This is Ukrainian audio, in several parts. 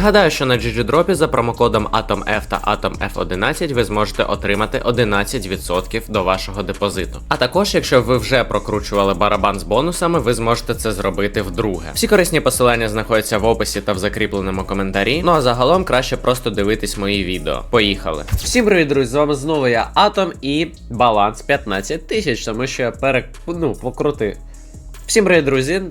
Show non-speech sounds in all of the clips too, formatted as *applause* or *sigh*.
Нагадаю, що на GGDrop за промокодом AtomF та AtomF11 ви зможете отримати 11% до вашого депозиту. А також, якщо ви вже прокручували барабан з бонусами, ви зможете це зробити вдруге. Всі корисні посилання знаходяться в описі та в закріпленому коментарі. Ну а загалом краще просто дивитись мої відео. Поїхали. Всім привіт, друзі! З вами знову я Атом і баланс 15 тисяч, тому що я перек... ну, покрутив. Всім привіт, друзі!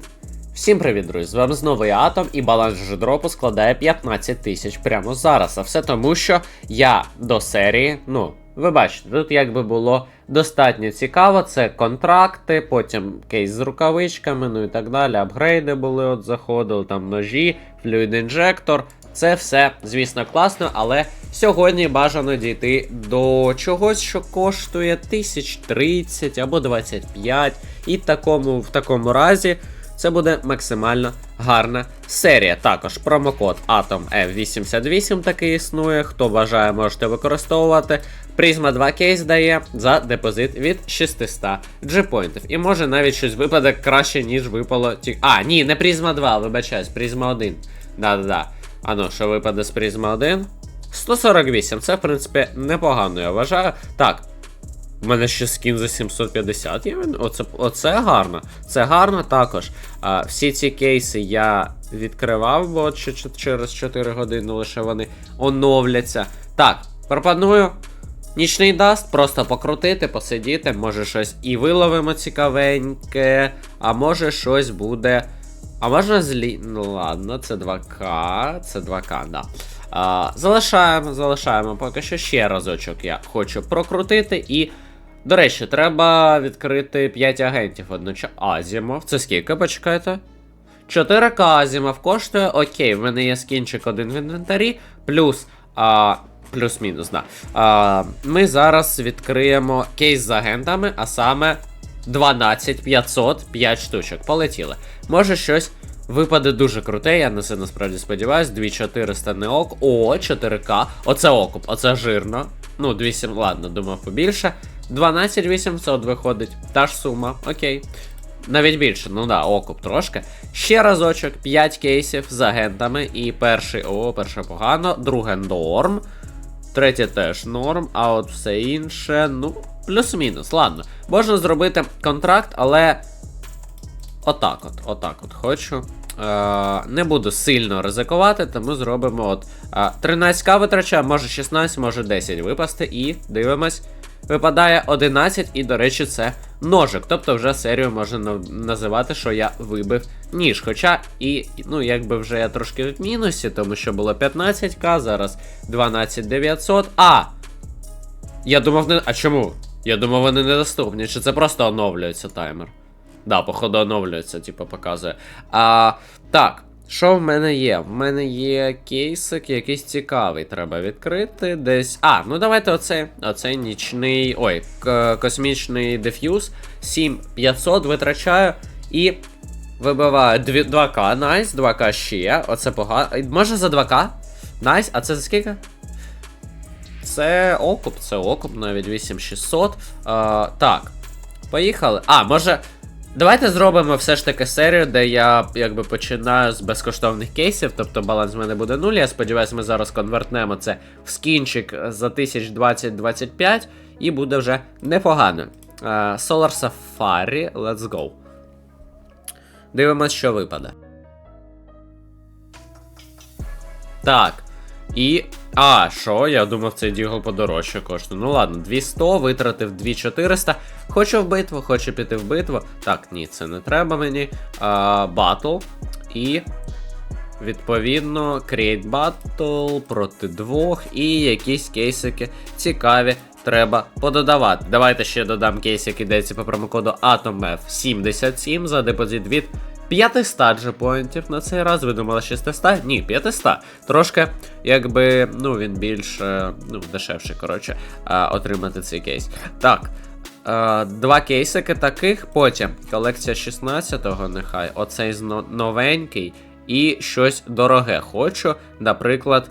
Всім привіт, друзі! З вами знову я Атом, і баланс дропу складає 15 тисяч прямо зараз. А все тому, що я до серії, ну, ви бачите, тут якби було достатньо цікаво. Це контракти, потім кейс з рукавичками, ну і так далі. Апгрейди були, от заходили, там ножі, флюїд інжектор. Це все, звісно, класно, але сьогодні бажано дійти до чогось, що коштує 1030 або 25. І такому, в такому разі це буде максимально гарна серія. Також промокод Atom F88 такий існує. Хто бажає, можете використовувати. Призма 2 кейс дає за депозит від 600 джипоінтів. І може навіть щось випаде краще, ніж випало. ті- А, ні, не призма 2, вибачаюсь, призма 1. Да-да-да. А ну, що випаде з призма 1? 148, це, в принципі, непогано, я вважаю. Так. У мене ще скін за 750 є. Оце, оце гарно. Це гарно також. А, всі ці кейси я відкривав, бо через 4 години лише вони оновляться. Так, пропоную нічний даст, просто покрутити, посидіти, може щось і виловимо цікавеньке, а може щось буде. А можна злі. Ну ладно, це 2К, це 2К, да. А, залишаємо, залишаємо поки що ще разочок я хочу прокрутити і. До речі, треба відкрити 5 агентів одночасно. Азімов. Це скільки, почекайте? 4К Азімов коштує. Окей, в мене є скінчик один в інвентарі, плюс. А, Плюс-мінус, да. А, ми зараз відкриємо кейс з агентами, а саме 12 500, 5 штучок. Полетіли. Може щось випаде дуже круте, я на це насправді сподіваюсь. 2400 не ок. О, 4К. Оце окуп, оце жирно. Ну, 200, ладно, думав побільше. 12 800 виходить. Та ж сума, окей. Навіть більше, ну да, окуп трошки. Ще разочок, 5 кейсів з агентами. І перший, о, перше погано, друге норм. Третє теж норм, а от все інше, ну, плюс-мінус. Ладно. Можна зробити контракт, але. Отак от, отак от хочу. Е, не буду сильно ризикувати, тому зробимо от е, 13к витрачаю, може 16, може 10 випасти. І дивимось. Випадає 11, і, до речі, це ножик. Тобто вже серію можна називати, що я вибив ніж. Хоча і, ну, якби вже я трошки в мінусі, тому що було 15к, зараз 12900. А! Я думав, не. А чому? Я думав, вони недоступні. Чи це просто оновлюється таймер? Да, походу оновлюється, типу, показує. А, так, що в мене є? В мене є кейсик, якийсь цікавий. Треба відкрити десь. А, ну давайте оцей. Оцей нічний. Ой, космічний деф'юз. 7500 витрачаю і. Вибиваю 2К, найс, 2К ще. Оце погано. Може за 2К? Найс, а це за скільки? Це окуп, це окуп, навіть 8600. А, так. Поїхали. А, може. Давайте зробимо все ж таки серію, де я якби починаю з безкоштовних кейсів, тобто баланс в мене буде 0. Я сподіваюся, ми зараз конвертнемо це в скінчик за 1020-25 і буде вже непогано. А, Solar Safari, let's go. Дивимось, що випаде. Так. І. А, що? Я думав, цей дігл подорожче коштує. Ну ладно, 200, витратив 2400. Хочу в битву, хочу піти в битву. Так, ні, це не треба мені. Батл. І. Відповідно, Create Battle проти двох. І якісь кейсики цікаві треба пододавати. Давайте ще додам кейс, який йдеться по промокоду AtomF77 за депозит від 500 джепоінтів на цей раз. Ви думали 600? Ні, 500. Трошки, якби, ну, він більш е, ну, дешевший, коротше, е, отримати цей кейс. Так. Е, Два кейсики таких, потім колекція 16-го, нехай, оцей новенький, і щось дороге хочу, наприклад.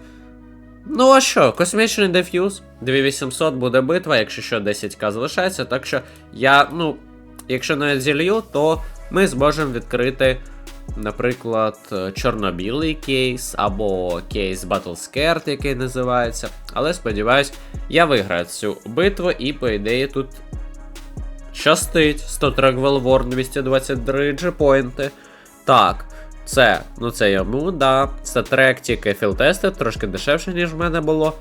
Ну а що, космічний деф'юз, 2800 буде битва, якщо що 10к залишається. Так що я, ну, якщо навіть зілью, то ми зможемо відкрити наприклад, е, чорно-білий кейс або кейс Battle Scared, який називається. Але сподіваюсь, я виграю цю битву і, по ідеї, тут щастить. 100 трек Велворн, 223 джепойнти. Так, це, ну це йому, да. Це трек тільки філтести, трошки дешевше, ніж в мене було.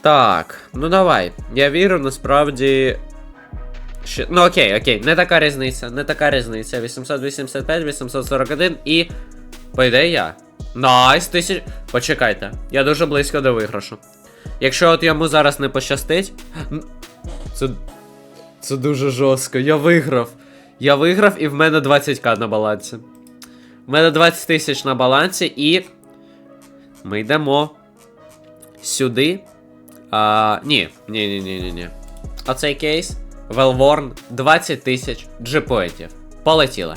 Так, ну давай. Я вірю, насправді. Ще... Ну окей, окей, не така різниця, не така різниця. 885, 841 і. По ідеї я. Найс, тисяч. Почекайте, я дуже близько до виграшу. Якщо от йому зараз не пощастить. Це. Це дуже жорстко. Я виграв. Я виграв і в мене 20к на балансі. В мене 20 тисяч на балансі і. Ми йдемо сюди. А, ні, ні, ні, ні, ні, ні. Оцей кейс. Велворн 20 тисяч джипоїтів. Полетіли.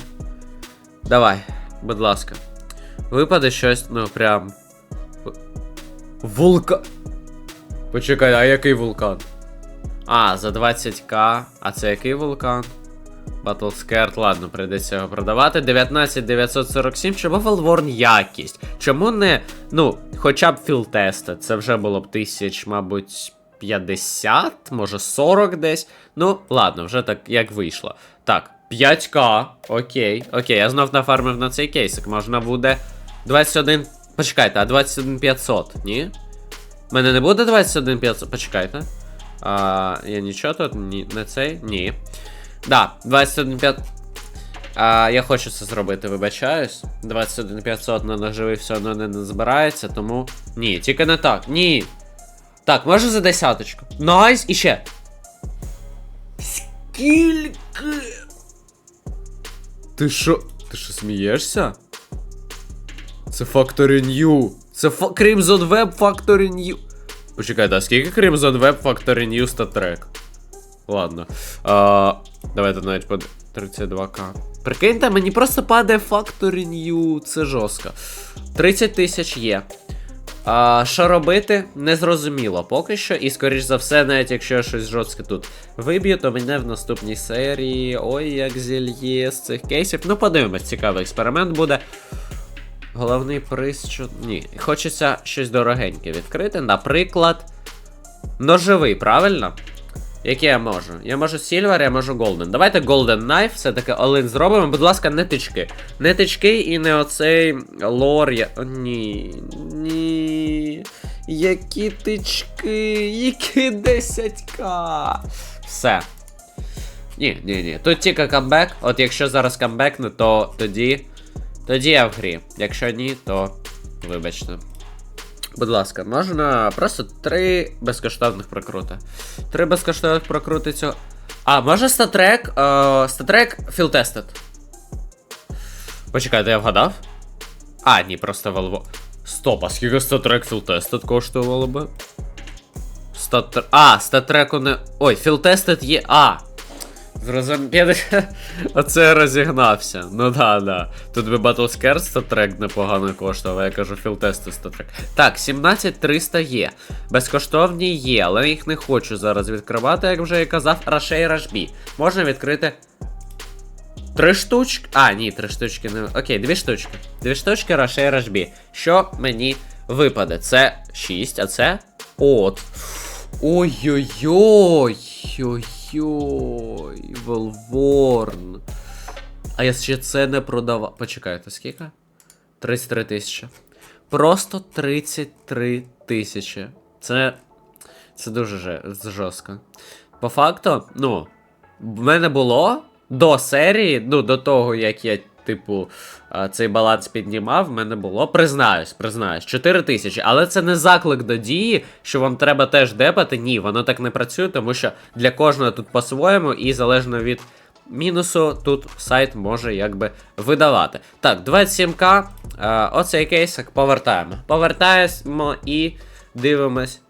Давай, будь ласка. Випаде щось, ну прям. Вулкан. Почекай, а який вулкан? А, за 20к. А це який вулкан? Battle Scared, ладно, прийдеться його продавати. 19947. Чому Велворн якість? Чому не, ну, хоча б філтести? Це вже було б тисяч, мабуть, 50, може 40 десь. Ну, ладно, вже так як вийшло. Так, 5к. Окей, окей, я знов нафармив на цей кейсик. Можна буде 21. Почекайте, а 21500, ні? У мене не буде 21500? Почекайте. А, я нічого тут, ні, не цей? Ні. Да, 21500. А, я хочу це зробити, вибачаюсь. 21500 на ножовий все одно не назбирається, тому. Ні, тільки не так. Ні. Так, може за десяточку. Найс, і ще. Скільки? Ти що? Ти що смієшся? Це Factory New. Це фа... Crimson Web Factory New. Почекайте, а скільки Crimson Web Factory New статрек? Ладно. А, давайте навіть по 32к. Прикиньте, мені просто падає Factory New. Це жорстко. 30 тисяч є. А, що робити? Незрозуміло поки що. І скоріш за все, навіть якщо я щось жорстке тут виб'ю, то мене в наступній серії. Ой, як зільє з цих кейсів. Ну, подивимось, цікавий експеримент буде. Головний приз, що. Ні, хочеться щось дорогеньке відкрити. Наприклад, ножовий, правильно? Який я можу? Я можу Silver, я можу Golden. Давайте Golden Knife, все-таки Олин зробимо. Будь ласка, не тички. Не тички і не оцей лор. Я... Ні. Ні. Які тички, які 10к. Все. Ні, ні, ні. Тут тільки камбек. От якщо зараз камбекну, то тоді. Тоді я в грі. Якщо ні, то вибачте. Будь ласка, можна просто три безкоштовних прокрути. Три безкоштовних прокрути цього. А, може статрек. Статрек філтестед. Почекайте, я вгадав? А, ні, просто волво. Стоп, а скільки статрек філтестед коштувало би? Статр... А, статреку не. Ой, філтестед є. А! Зрозуміло. *laughs* Оце розігнався. Ну да, да. Тут би Battle Scare статрек непогано коштував, а я кажу філтести статрек. Так, 17300 є. Безкоштовні є, але їх не хочу зараз відкривати, як вже я казав, Рашей Рашбі. Можна відкрити. Три штучки. А, ні, три штучки не. Окей, дві штучки. Дві штучки Рашей Рашбі. Що мені випаде? Це 6, а це. От. Ой-ой-ой. Ой-ой. Велворн. А я ще це не продавав. Почекайте, скільки? 33 тисячі. Просто 33 тисячі. Це. Це дуже же- жорстко. По факту, ну, в мене було до серії, ну, до того, як я, типу, цей баланс піднімав, в мене було, признаюсь, признаюсь, 4 тисячі. Але це не заклик до дії, що вам треба теж депати. Ні, воно так не працює, тому що для кожного тут по-своєму, і залежно від мінусу, тут сайт може якби видавати. Так, 27к. Е, оцей кейсик повертаємо. Повертаємо і дивимось.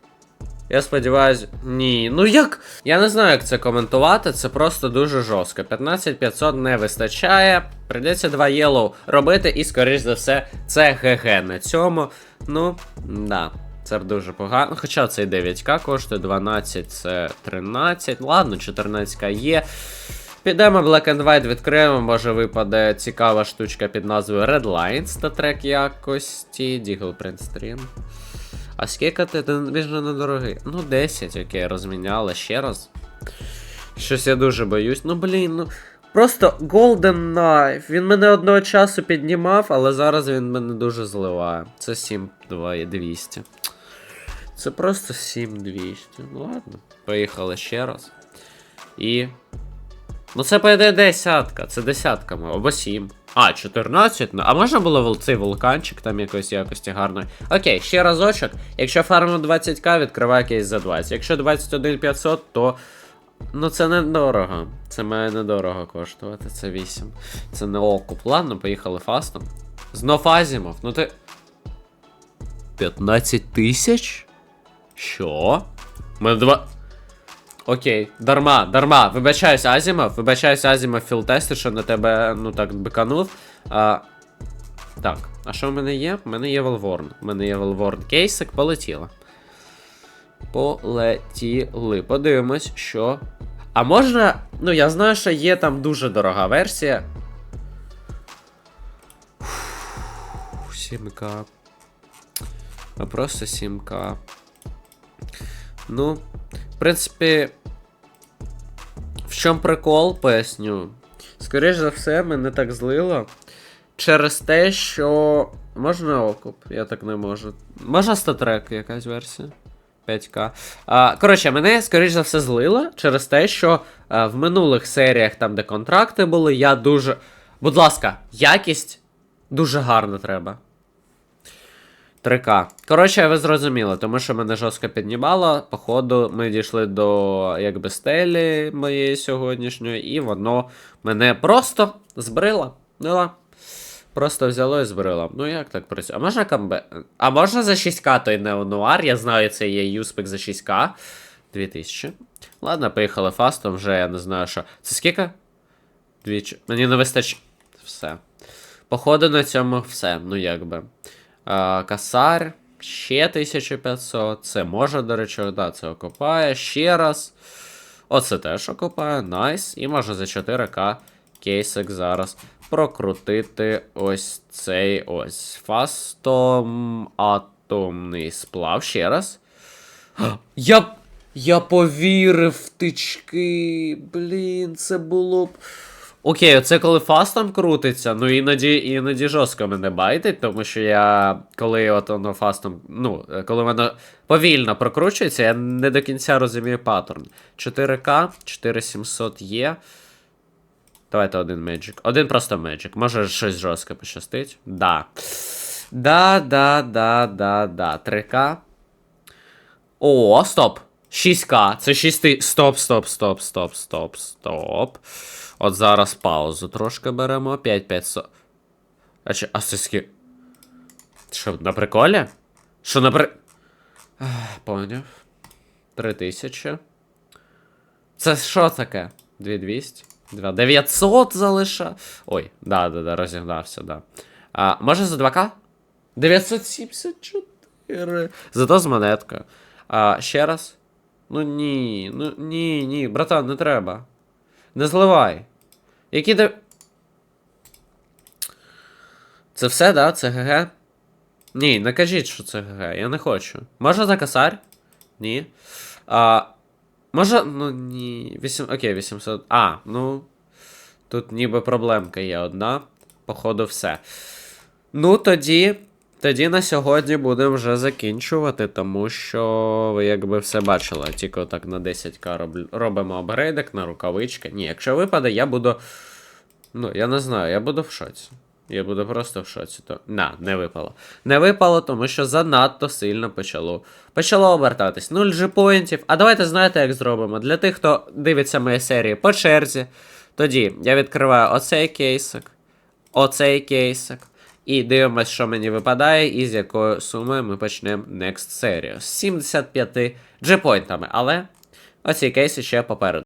Я сподіваюся, ні. Ну як? Я не знаю, як це коментувати, це просто дуже жорстко. 15500 не вистачає. Прийдеться 2 єлоу робити, і, скоріш за все, це ГГ на цьому. Ну, да. Це дуже погано. Хоча цей 9к коштує 12, це 13. Ладно, 14к є. Підемо Black and White відкриємо, може випаде цікава штучка під назвою Red Lines та трек якості. Print Stream. А скільки ти? Ти він же недорогий. Ну, 10, окей, розміняли ще раз. Щось я дуже боюсь. Ну блін, ну. Просто Golden Knife. Він мене одного часу піднімав, але зараз він мене дуже зливає. Це 7200. Це просто 7200. Ну ладно. Поїхали ще раз. І. Ну це пойде десятка. Це десятка, або 7. А, 14. Ну, а можна було цей вулканчик там якоїсь якості гарної. Окей, ще разочок. Якщо фарму 20к, відкриваю кейс за 20. Якщо 21500, то. Ну це недорого. Це має недорого коштувати. Це 8. Це не окуп. Ладно, поїхали фастом. Знов Азімов. Ну ти. 15 тисяч? Що? Мене два. Окей, дарма, дарма. Вибачаюсь, Азімов. Вибачаюсь, Азімов філтестер, що на тебе, ну так, биканув. А, так, а що в мене є? У мене є Велворн. У мене є Велворн кейсик, полетіло. Полетіли. Подивимось, що. А можна. Ну, я знаю, що є там дуже дорога версія. 7К. А просто 7К. Ну, в принципі. В чому прикол, поясню. Скоріш за все, мене так злило. Через те, що. Можна окуп? Я так не можу. Можна статрек якась версія? 5К. А, коротше, мене, скоріш за все, злило через те, що а, в минулих серіях, там, де контракти були, я дуже. Будь ласка, якість дуже гарна треба. 3К. Коротше, ви зрозуміли, тому що мене жорстко піднімало. Походу, ми дійшли до якби стелі моєї сьогоднішньої, і воно мене просто збрило. Ну, Просто взяло і збрило. Ну як так працює? А можна камбе. А можна за 6К той неонуар? Я знаю, це є юспик за 6К. 2000. Ладно, поїхали фастом, вже я не знаю, що. Це скільки? Двічі. Мені не вистачить. Все. Походу на цьому все. Ну якби. А, касар. Ще 1500. Це може, до речі, да, це окопає. Ще раз. Оце теж окопає. Найс. І може за 4К кейсик зараз прокрутити ось цей ось фастом атомний сплав. Ще раз. Я. Я повірив в тички. Блін, це було б. Окей, оце коли фастом крутиться, ну іноді іноді жорстко мене байтить, тому що я коли от воно фастом, ну, коли воно повільно прокручується, я не до кінця розумію паттерн. 4К, 4700 є. Давайте один Magic. Один просто Magic. Може щось жорстко пощастить? Да. Да, да, да, да, да. 3К. О, стоп. 6К. Це 6. Стоп, стоп, стоп, стоп, стоп, стоп. От зараз паузу трошки беремо. 5500. А чи. А це. Що, на приколі? Що на при... Поняв. 3000. Це що таке? 2200? 2. 900 залиша. Ой, да, да, да, розігнався, да. А, може за 2К? 974. Зато з монеткою. А, ще раз. Ну ні, ну ні, ні, братан, не треба. Не зливай. Які де. Це все, да? Це ГГ? Ні, не кажіть, що це ГГ, я не хочу. Може за косарь? Ні. А, може, ну ні. 8... Окей, 800. А, ну. Тут ніби проблемка є одна. Походу, все. Ну, тоді. Тоді на сьогодні будемо вже закінчувати, тому що ви якби все бачили. Тільки отак на 10к роб... робимо апгрейдик на рукавички. Ні, якщо випаде, я буду. Ну, я не знаю, я буду в шоці. Я буду просто в шоці. То... На, не випало. Не випало, тому що занадто сильно почало. Почало обертатись. 0 джипоінтів. А давайте знаєте, як зробимо. Для тих, хто дивиться мої серії по черзі. Тоді я відкриваю оцей кейсик, оцей кейсик. І дивимось, що мені випадає, і з якою сумою ми почнемо next серію. З 75 джипоінтами, але оці кейси ще попереду.